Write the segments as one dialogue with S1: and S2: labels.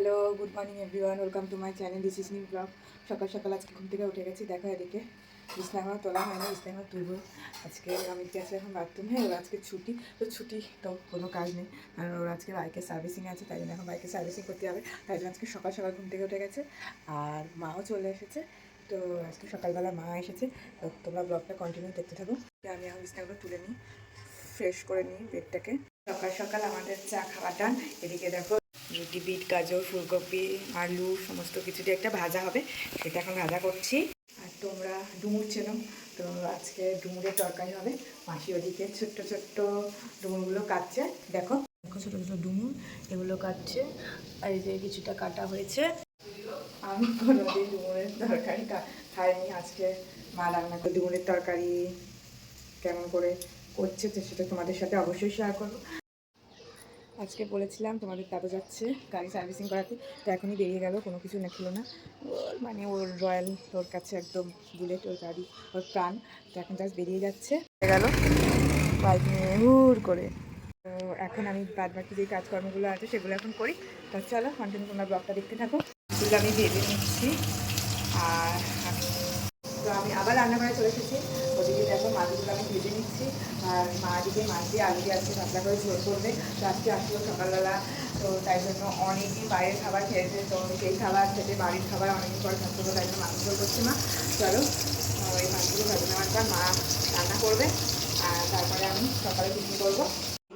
S1: Hello good morning everyone welcome to my channel this is new vlog সকাল সকাল আজকে ঘুম থেকে উঠে গেছি। দেখো এদিকে। বিছনাঘর তোলা হয় না বিছনাঘর তুলবো। আজকে আমি গেছি এখন বাথরুমে ওর আজকে ছুটি। তো ছুটি তো কোনো কাজ নেই। আর ওর আজকে বাইকের সার্ভিসিং আছে, তাই জন্য এখন বাইকের সার্ভিসিং করতে হবে। তাই জন্য আজকে সকাল সকাল ঘুম থেকে উঠে গেছে। আর মাও চলে এসেছে। তো আজকে সকালবেলা মা এসেছে। তো তোমরা ব্লগটা কন্টিনিউ দেখতে থাকো। আমি এখন বিছনাগুলো তুলে নিই ফ্রেশ করে নিই পেটটাকে সকাল সকাল আমাদের চা খাওয়াটা এদিকে দেখো, রুটি, বিট, গাজর, ফুলকপি, আলু, সমস্ত কিছু দিয়ে একটা ভাজা হবে, সেটা এখন ভাজা করছি। আর তোমরা ডুমুর চেনো, তো আজকে ডুমুরের তরকারি হবে। মাসি ওদিকে ছোট্ট ছোট্ট ডুমুরগুলো কাটছে। দেখো দেখো ছোটো ছোটো ডুমুর, এগুলো কাটছে। আর এই যে কিছুটা কাটা হয়েছে। আমি কোনোদিন ডুমুরের তরকারি খাইনি। আজকে মা রান্না করে ডুমুরের তরকারি কেমন করে করছে, তো সেটা তোমাদের সাথে অবশ্যই শেয়ার করব। আজকে বলেছিলাম তোমাদের দাদা যাচ্ছে গাড়ি সার্ভিসিং করাতে, তো এখনই বেরিয়ে গেল, কোনো কিছু না ছিল না। ওর মানে ওর রয়্যাল, ওর কাছে একদম বুলেট, ওর গাড়ি, ওর প্রাণ, তো এখন জাস্ট বেরিয়ে যাচ্ছে। গেল। বাইক নিয়ে হুড় করে। তো এখন আমি বাদ বাকি যে কাজকর্মগুলো আছে, সেগুলো এখন করি। তো চলো কন্টিনিউ তোমরা ব্লগটা দেখতে থাকো। এগুলো আমি ভেবে নিচ্ছি। আর তো আমি আবার রান্না করে চলে এসেছি। ওদিকে দেখো মাছগুলো আমি ভেজে নিচ্ছি। আর মা দিকে মাছ দিয়ে আলু দিয়ে আজকে পাতলা করে ঝোল করবে। তো আজকে আসলো সকালবেলা। তো তাই জন্য অনেকদিন বাইরের খাবার খেয়েছে। তো সেই খাবার খেতে বাড়ির খাবার অনেকদিন পর থাকতে তাই জন্য মাছ ঝোল করছে মা। চলো, ওই মাছগুলো ভাজে নেওয়ার মা রান্না করবে। আর তারপরে আমি সকালে টিফিন করব।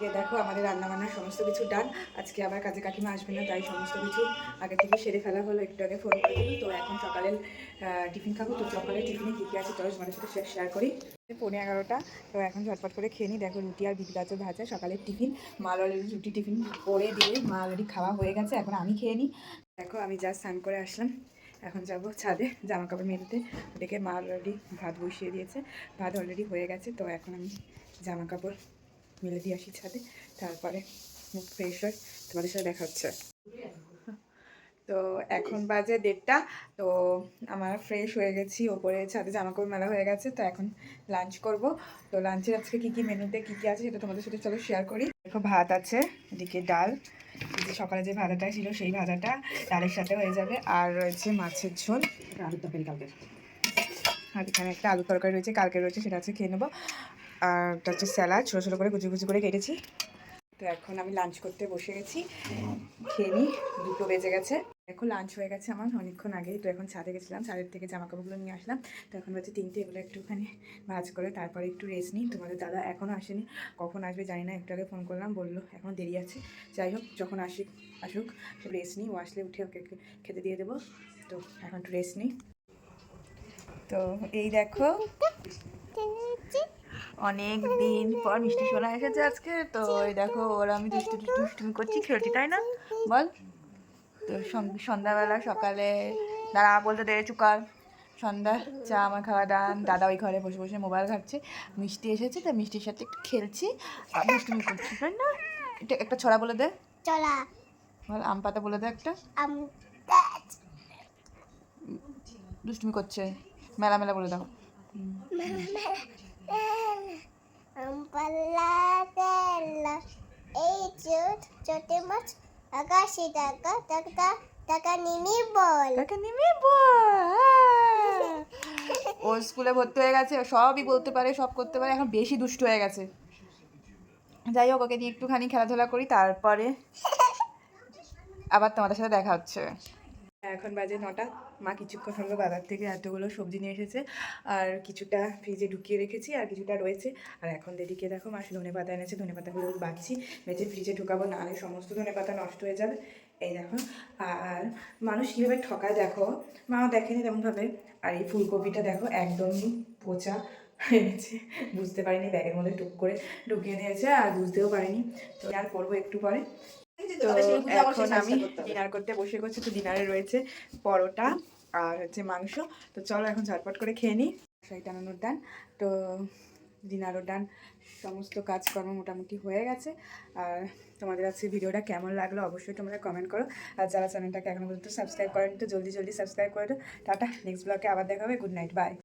S1: এদিকে দেখো আমাদের রান্নাবান্নার সমস্ত কিছু ডান আজকে আবার কাজে কাকিমা আসবে না, তাই সমস্ত কিছু আগে থেকে সেরে ফেলা হলো, একটু আগে ফোন করে তো এখন সকালের টিফিন খাব, তো সকালে টিফিনে কী কী আছে চলো তোমাদের সাথে শেয়ার করি। পৌনে এগারোটা, তো এখন ঝটপট করে খেয়ে নিই। দেখো রুটি আর বিট গাছের ভাজা, সকালের টিফিন মাল অলরেডি রুটি টিফিন করে দিয়ে মা অলরেডি খাওয়া হয়ে গেছে, এখন আমি খেয়ে নিই। দেখো আমি যা স্নান করে আসলাম, এখন যাব ছাদে জামা কাপড় মেলতে। ওদিকে মা অলরেডি ভাত বসিয়ে দিয়েছে, ভাত অলরেডি হয়ে গেছে, তো এখন আমি জামা কাপড় মেলে দিয়ে আসি ছাদে তারপরে মুখ ফ্রেশ হয় তোমাদের সাথে দেখা হচ্ছে। তো এখন বাজে দেড়টা তো আমার ফ্রেশ হয়ে গেছি ওপরে ছাদে জামা কাপড় মেলা হয়ে গেছে তো এখন লাঞ্চ করব। তো লাঞ্চের আজকে কী কী মেনুতে কী কী আছে সেটা তোমাদের সাথে চলো শেয়ার করি। দেখো ভাত আছে এদিকে ডাল যে সকালে যে ভাজাটা ছিল সেই ভাজাটা ডালের সাথে হয়ে যাবে আর রয়েছে মাছের ঝোল। আলুর তরকারি কালকে আর এখানে একটা আলু তরকারি রয়েছে কালকে রয়েছে সেটা হচ্ছে খেয়ে নেব। আর হচ্ছে স্যালাড ছোটো ছোটো করে কুচি কুচি করে কেটেছি। তো এখন আমি লাঞ্চ করতে বসে গেছি। খেয়ে নিই দুটো বেজে গেছে। এখন লাঞ্চ হয়ে গেছে আমার অনেকক্ষণ আগেই। তো এখন ছাদে গেছিলাম, ছাদের থেকে জামা কাপড়গুলো নিয়ে আসলাম। তো এখন হচ্ছে তিনটে এগুলো একটুখানি ভাজ করে তারপরে একটু রেস্ট নিই। তোমাদের দাদা এখনও আসেনি। কখন আসবে জানি না, একটু আগে ফোন করলাম, বলল এখন দেরি আছে। যাই হোক, যখন আসি আসুক রেস্ট নিই। ও আসলে উঠে ওকে খেতে দিয়ে দেবো। তো এখন একটু রেস্ট নিই। তো এই দেখো। অনেক দিন পর মিষ্টি সোনা এসেছে আজকে। তো এই দেখো ওরা আমি দুষ্টু দুষ্টু দুষ্টুমি করছি খেলছি তাই না? বল। তো সন্ধ্যাবেলা সকালে দাঁড়া বলতে দে চুকার সন্ধ্যা চা আমার খাওয়া দান। দাদা ওই ঘরে বসে বসে মোবাইল ঘাটছে। মিষ্টি এসেছে তো মিষ্টির সাথে একটু খেলছি। আর দুষ্টুমি করছি তাই না? এটা একটা ছড়া বলে দে।
S2: চলা
S1: বল আম পাতা বলে দে একটা।
S2: আম
S1: দুষ্টুমি করছে। মেলা মেলা বলে দাও
S2: আম পাল্লা তেলা এই চোট চোটে আকাশে টাকা টাকা টাকা নিমি বল।
S1: টাকা নিবি বল। ও স্কুলে ভর্তি হয়ে গেছে সবই বলতে পারে সব করতে পারে এখন বেশি দুষ্ট হয়ে গেছে। যাই হোক ওকে নিয়ে একটুখানি খেলাধুলা করি তারপরে আবার তোমাদের সাথে দেখা হচ্ছে। এখন বাজে নটা। মা কিছুক্ষণ হলো বাজার থেকে এতগুলো সবজি নিয়ে এসেছে। আর কিছুটা ফ্রিজে ঢুকিয়ে রেখেছি, আর কিছুটা রয়েছে। আর এখন দিদিকে দেখো, মা ধনে পাতা এনেছে, ধনে পাতাগুলো বাড়ছি বেঁচে ফ্রিজে ঢুকাবো না নাহলে সমস্ত ধনে পাতা নষ্ট হয়ে যাবে। এই দেখো, আর মানুষ কীভাবে ঠকায় দেখো? মাও দেখেনি তেমনভাবে। আর এই ফুলকপিটা দেখো, একদমই পচা এনেছে বুঝতে পারিনি, ব্যাগের মধ্যে টুক করে ঢুকিয়ে দিয়েছে, আর বুঝতেও পারিনি। তো আর করব একটু পরে? তো এখন আমি ডিনার করতে বসে করছি তো ডিনারে রয়েছে পরোটা আর হচ্ছে মাংস। তো চলো এখন ঝটপট করে খেয়ে নিই টানানোর ডান তো ডিনারও ডান সমস্ত কাজকর্ম মোটামুটি হয়ে গেছে। আর তোমাদের আজকে ভিডিওটা কেমন লাগল অবশ্যই তোমরা কমেন্ট করো। আর যারা চ্যানেলটাকে এখনও পর্যন্ত সাবস্ক্রাইব করেনি তো জলদি জলদি সাবস্ক্রাইব করে দাও। টাটা নেক্সট ব্লগে আবার দেখা হবে। Good night bye